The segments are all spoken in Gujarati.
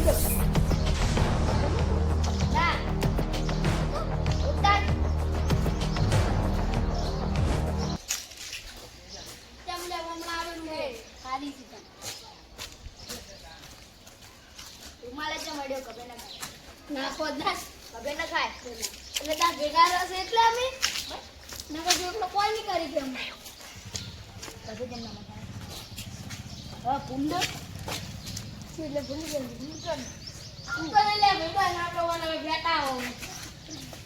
ના ઉતાર કેમ લે હમણાં આવેલું છે ખાલી ચિકન રૂમાલે છે મળ્યો કબે ના ખાય એટલે તાર ભેગા રહેશે એટલે અમે નકર જો એકલો કોઈ નહીં કરી કે અમે કબે કેમ ના એટલે ભૂલી ગયો ગયો તું લે ના કરવાના બેટા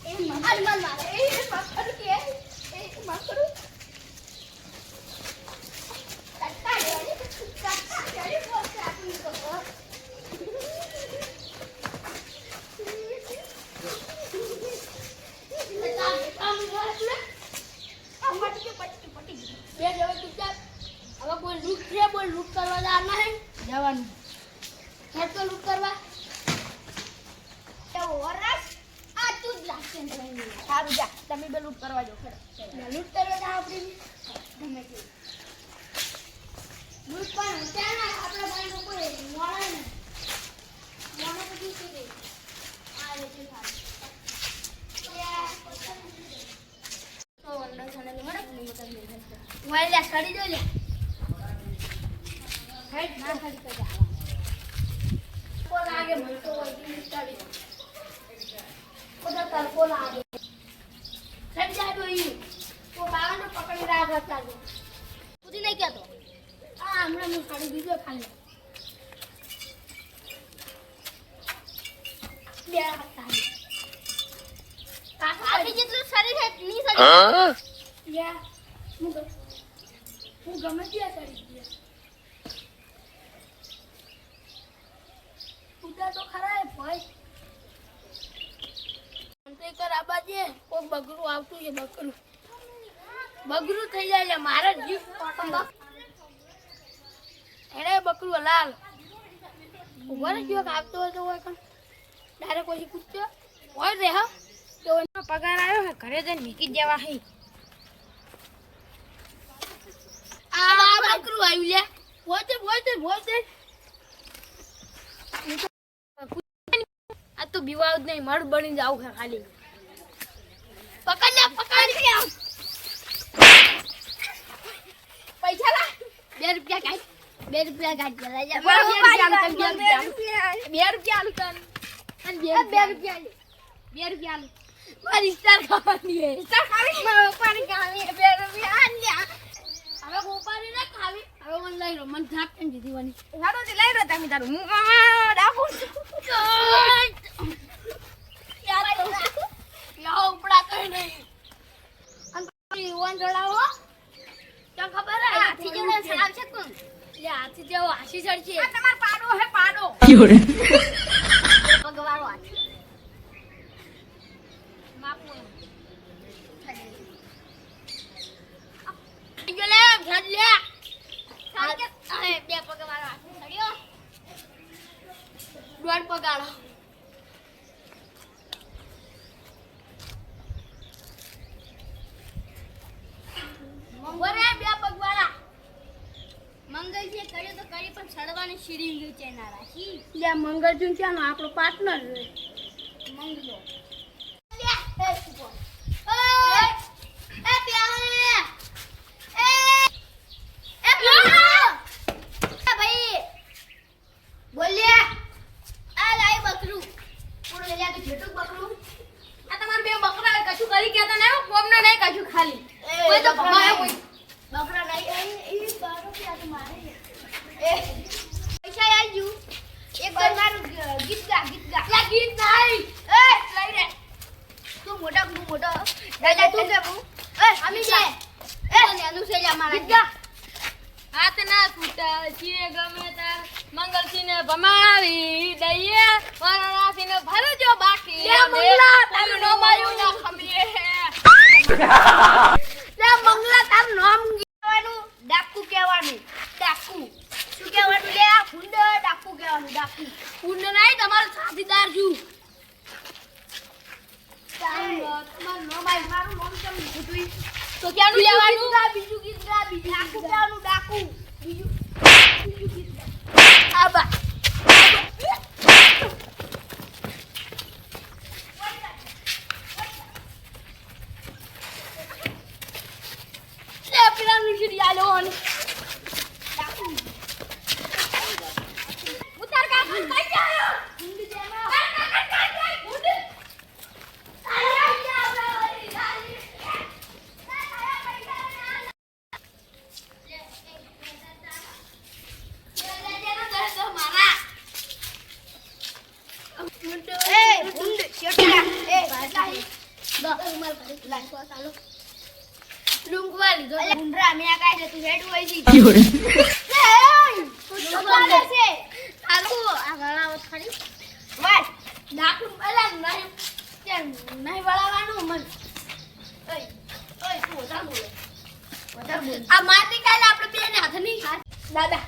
એ માર માર માર એ માર કે એ જોડી કટ્ટા જોડી પોતે આપી તો હવે કોઈ રૂટ છે બોલ લૂંટ કરવા જવાના હે જવાનું. હેડ લૂટ કરવા તો આ તું જ લાગશે સારું જા. તમે બે લૂંટ કરવા જો ખરો. લૂંટ કરવા જા આપણી. ગમે તે. લૂંટ પણ ત્યાં આપણા ભાઈ લોકો મોડા ને. મોડા શું આ સડી લે. હેડ ના સડી તો જા કો લાગે મને તો વળગી સડી કોદા તાર કો લાગે સડી જા તો ઈ તો બાવાનો પકડી રાખ હતા જો કુદી નહીં કહેતો આ હમણાં હું સડી દીધો ખાલી બે હતા કાકા જેટલું શરીર છે ની શરીર યા હું ગ- હું ગમે ત્યાં કરી ઉડા તો ખરા ભાઈ. એનો પગાર આવ્યો હે ઘરે જઈને નીકળી જવા હે. આ બકરું આવ્યું લે બોલતે બોલતે બોલતે આ તો બીવાવ જ નહીં મળ બની જાવ ખાલી. પકડ લે પકડ. લે પૈસા લા. બે રૂપિયા કાઢ બે રૂપિયા કાઢ જરા જા બે રૂપિયા બે રૂપિયા આલુ તન અને બે બે રૂપિયા બે રૂપિયા આલુ. મારી સ્ટાર ખાવાની હે સ્ટાર ખાવી? મારે પાણી ખાવી બે રૂપિયા આલ્યા. હવે ગોપારી ના ખાવી. હવે મને લઈ લો મને ઝાપ કેમ દીધી વાની હાડો થી લઈ રહ્યો તમે તારું. હું આ ડાકુ યાર યાર ઉપડા કઈ નહીં. અંકલ યુવાન ચડાવો. તો ખબર હે? હાથી જેવો છે કોણ? લે હાથી જેવો હાસી ચડશે. આ તમાર પાડો હે પાડો. પગવાળો હાથી માપો જો લે ઘર લે સારી કે અરે બે પગવાળો હાથી ચડ્યો દોઢ બરે બે પગવાળા મંગલ જે કર્યો તો કરી પણ સડવાની સીડી નીચે ના રાખી લે ક્યાંનો આપણો પાર્ટનર મંગલો લે એ સુપો એ એ પ્યાલે એ એ પ્યાલે એ ભાઈ બોલ્યા આ લાઈ બકરું તો બકરું? આ તમાર બે બકરા કશું કરી કેતા ને કોમને નહીં કશું ખાલી. કોઈ તો ભમાય કોઈ. બકરા નહીં. એ બાર રૂપિયા મારે એ. પૈસા આવજો એક વાર મારું ગીત ગા ગીત ગા લા ગીત નહીં એ લઈ રે તું મોટા તું મોટો. દાદા તું કે હું? એ અમી જાય એ. નેનું છે જા મારા ગીત ગા. હાથ ના છૂટા છીએ ગમે તા મંગળસિંહ ને ભમાવી દઈએ. વરરાસી ને ભરજો બાકી. લે મંગલા, તારું નો માયું ના ખમીએ. લે મંગલા તાર નામ કહેવાનું ડાકુ કહેવાનું ડાકુ શું કહેવાનું લે આ ફુંડ ડાકુ કહેવાનું ડાકુ ફુંડ નહીં તમારો સાથીદાર છું તમારું નામ આય મારું નામ કેમ ખોટું તો ક્યાંનું લેવાનું બીજું ગીત ગા બીજું ડાકુ કહેવાનું ડાકુ બીજું બીજું ગીત ગા આબા હે દો રૂમાલ કરી લાગો ચાલો લુંગવા લીધો. ઉંડરા મે કાઈ તું હેડ હોય છી. છે. આલુ આ ગળાવત ખરી વાત. નાખું અલા નહીં ત્યાં નહીં વળાવવાનું મન. ઓય ઓય તું વધાર બોલે. વધાર બોલે. આ માટી કાલે આપણે બે ને હાથ નહીં દાદા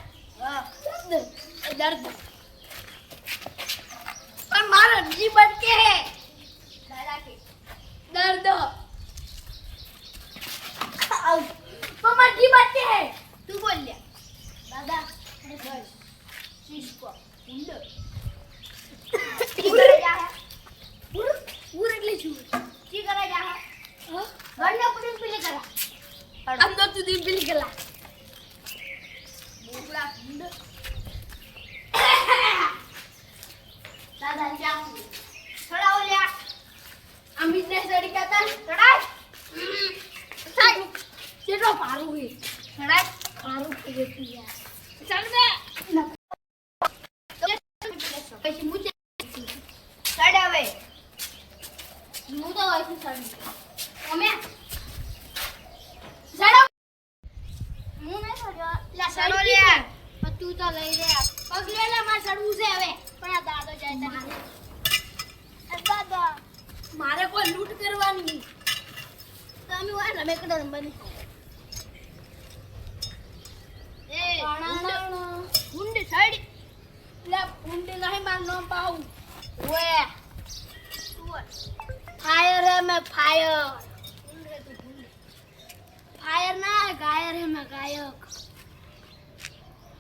દર્દ દર્દ. પણ મારો અટકે હે દાદા કે દર્દ આવ જીવ અટકે હે. તું બોલ લે. દાદા બસ શીશકો ઉંડ ઉડ જા ઉડ ઉડ એટલે શું? કી કરા જા હા? ગણના પુરીન પીલી કરા. અંદર તું દીન પીલી કરા. બોગલા ઉંડ દાદા જા પછી મુજે હું તો હોય છું ચડ. અમે? ચડો હું નહીં ચડ્યો લા ચડો લે તું તો લઈ લે. પગ લે લે મારે ચડવું છે હવે. પણ આ દાદો જાય તને દાદા. મારે કોઈ લૂંટ કરવાની. તમે હોય રમે કડો નહીં એ ગુંડ સાઈડ લે ગુંડ નહીં પાઉ ઓએ ફાયર હે મે ફાયર ફાયર ના ગાયર હે મે ગાયક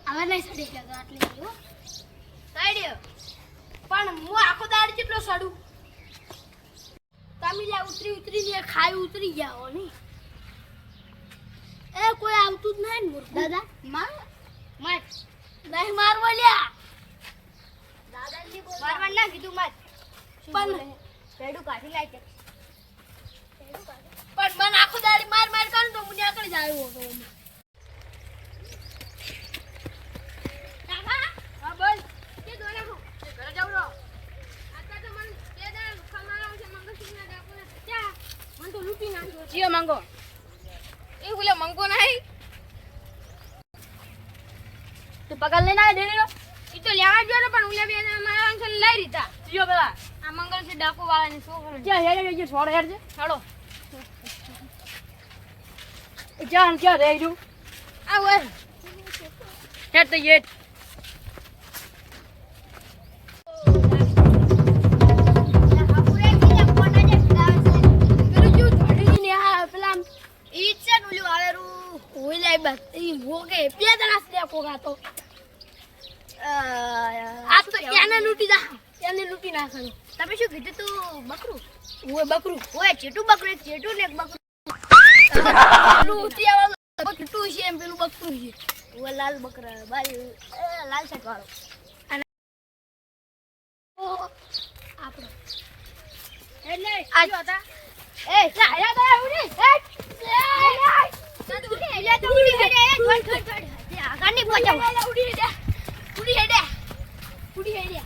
હવે નહીં સડી શકે આટલી સાઈડ પણ હું આખો દાડ કેટલો સડું તમે જ્યાં ઉતરી ઉતરીને ખાઈ ઉતરી ગયા હો નહીં એ કોઈ આવતું જ નહીં દાદા માર માર નહીં મારવા લ્યા મારવા ના કીધું માર. પણ પેડું કાઢી લાય પણ મને આખો દાડી માર માર કરું તો મને આકડી જાય એવો હતો અમે. કાકા હા બોલ. કે દોરા હું. ઘરે જાવ રો આતા તો મન બે દાડા લુખા મારવા છે મંગળસિંહના ડાકોને ક્યાં મન તો લૂંટી નાખ્યો જીઓ મંગો. એ બોલે મંગો નહીં. તું પગાર લઈને આવે ઈ તો લેવા ગયો ને પણ ઉલ્યા બેન અમારા અંકલ લઈ રીતા જીઓ પેલા. આ મંગળ છે ડાકુ વાળાની છોકરો. ક્યાં હેડ હેડ છોડ હેડ છે હાલો જાન ક્યાં રહી ગયું? આ હેડ તો હેડ. તમે શું કીધું તું બકરું ઓય બકરું ઓય ચેટું બકરું એક ચેટું ને એક બકરું પેલું ઉતરિયા બકરું છે એમ પેલું બકરું છે ઓય લાલ બકરા બાઈ લાલ શર્ટ વાળો આપણો એટલે આ હતા એ ઉડી ઉડી ઉડી ઉડી હેડે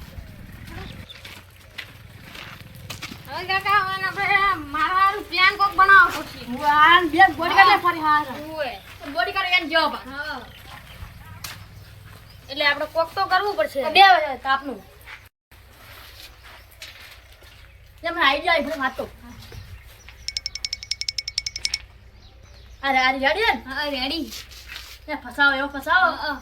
હવે કાકા હવે આપણે પ્લાન કોક વાન બે બોડી કાઢે ફરી હાર. ઓય બોડી કાઢે એને જવાબ હા. એટલે આપણે કોક તો કરવું પડશે. બે વાગે તાપનું જેમ આવી વાતો. અરે અરે રેડી હા રેડી. ફસાવો એવો ફસાવો. હા